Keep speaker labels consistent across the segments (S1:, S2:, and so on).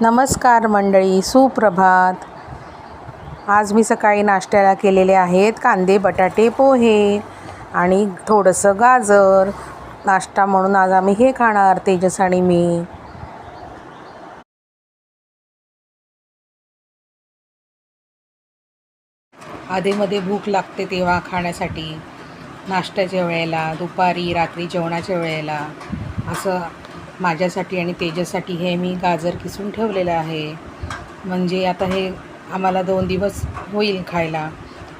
S1: नमस्कार मंडळी सुप्रभात. आज मी सकाळी नाश्त्याला केलेले आहेत कांदे बटाटे पोहे आणि थोडंसं गाजर. नाश्ता म्हणून आज आम्ही हे खाणार तेजस आणि मी. आधेमध्ये भूक लागते तेव्हा खाण्यासाठी. नाश्त्याच्या वेळेला दुपारी रात्री जेवणाच्या वेळेला असं माझ्यासाठी आणि तेजासाठी हे मी गाजर किसून ठेवलेलं आहे. म्हणजे आता हे आम्हाला दोन दिवस होईल खायला.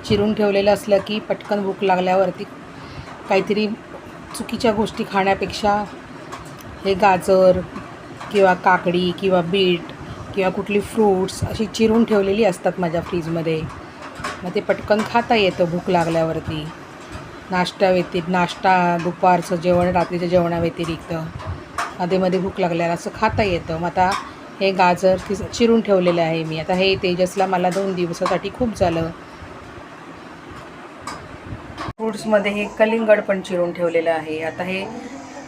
S1: चिरून ठेवलेलं असलं की पटकन भूक लागल्यावरती काहीतरी चुकीच्या गोष्टी खाण्यापेक्षा हे गाजर किंवा काकडी किंवा बीट किंवा कुठली फ्रूट्स अशी चिरून ठेवलेली असतात माझ्या फ्रीजमध्ये. मग ते पटकन खाता येतं भूक लागल्यावरती. नाश्ता व्यतिरिक्त नाश्ता दुपारचं जेवण रात्रीच्या जेवणाव्यतिरिक्त. मध्येमध्ये भूक लागल्यावर असं खाता येतं. मग आता हे गाजर किस चिरून ठेवलेलं आहे मी. आता हे तेजसला मला दोन दिवसासाठी खूप झालं. फ्रूट्समध्ये हे कलिंगड पण चिरून ठेवलेलं आहे. आता हे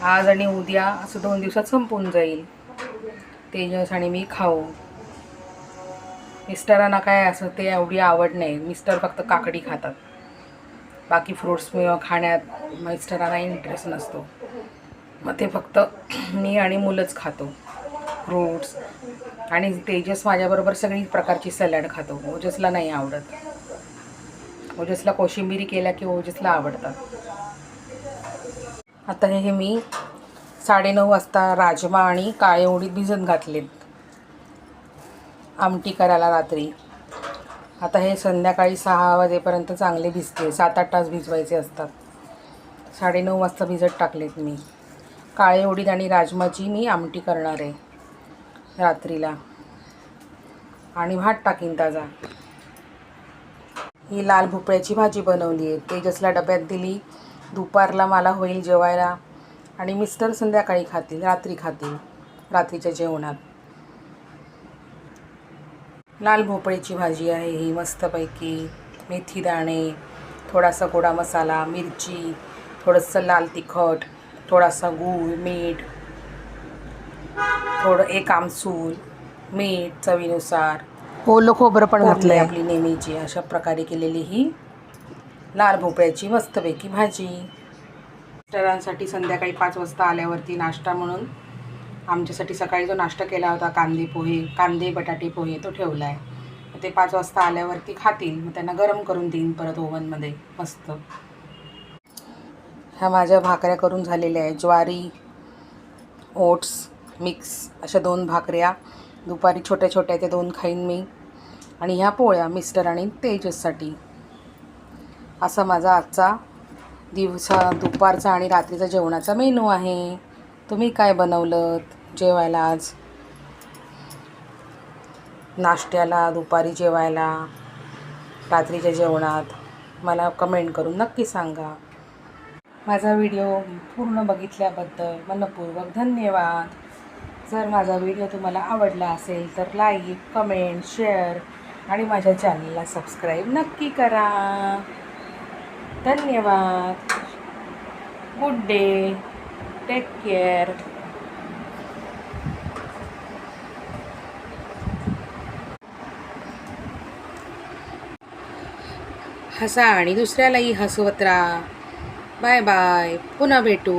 S1: आज आणि उद्या असं दोन दिवसात संपून जाईल. तेजस आणि मी खाऊ. मिस्टरांना काय असं ते एवढी आवड नाही. मिस्टर फक्त काकडी खातात. बाकी फ्रूट्स खाण्यात मिस्टरांना इंटरेस्ट नसतो. मग ते फक्त मी आणि मुलंच खातो. फ्रूट्स. आणि तेजस माझ्याबरोबर सगळी प्रकारची सॅलड खातो. ओजसला नाही आवडत. ओजसला कोशिंबिरी केल्या की ओजसला आवडतात. आता हे मी साडेनऊ वाजता राजमा आणि काळे उडीद भिजत घातलेत. आमटी करायला रात्री. आता हे संध्याकाळी सहा वाजेपर्यंत चांगले भिजते. सात आठ तास भिजवायचे असतात. साडेनऊ वाजता भिजत टाकलेत मी. काळे उडीद आणि राजमाची मी आमटी करणार आहे रात्रीला. आणि भात टाकीन ताजा. ही लाल भोपळ्याची भाजी बनवली आहे. तेजसला डब्यात दिली. दुपारला मला होईल जेवायला. आणि मिस्टर संध्याकाळी खातील रात्री खातील रात्रीच्या जेवणात. लाल भोपळ्याची भाजी आहे ही मस्तपैकी. मेथी दाणे थोडासा गोडा मसाला मिरची थोडंसं लाल तिखट थोडासा गूळ मीठ थोडं एक आमसूल मीठ चवीनुसार. ओलं खोबरं पण घातलं आहे आपली नेहमीची अशा प्रकारे केलेली ही लाल भोपळ्याची मस्तपैकी भाजी. मिस्टरांसाठी संध्याकाळी पाच वाजता आल्यावरती नाश्ता म्हणून आमच्यासाठी सकाळी जो नाश्ता केला होता कांदे पोहे कांदे बटाटे पोहे तो ठेवला आहे ते पाच वाजता आल्यावरती खातील. मग त्यांना गरम करून देईन परत ओव्हनमध्ये. मस्त. ह्या माझ्या भाकऱ्या करून झालेल्या आहे ज्वारी ओट्स मिक्स अशा दोन भाकऱ्या. दुपारी छोट्या छोट्या त्या दोन खाईन मी. आणि ह्या पोळ्या मिस्टर आणि तेजससाठी. असा माझा आजचा दिवसा दुपारचा आणि रात्रीचा जेवणाचा मेनू आहे. तुम्ही काय बनवलं जेवायला आज? नाश्त्याला दुपारी जेवायला रात्रीच्या जेवणात? मला कमेंट करून नक्की सांगा. माझा व्हिडिओ पूर्ण बघितल्याबद्दल मनपूर्वक धन्यवाद. जर माझा व्हिडिओ तुम्हाला आवडला असेल तर लाईक कमेंट शेअर आणि माझ्या चॅनलला सबस्क्राईब नक्की करा. धन्यवाद. गुड डे टेक केअर हसा आणि दुसऱ्यालाही हसवत राहा. Bye bye. पुन्हा भेटू.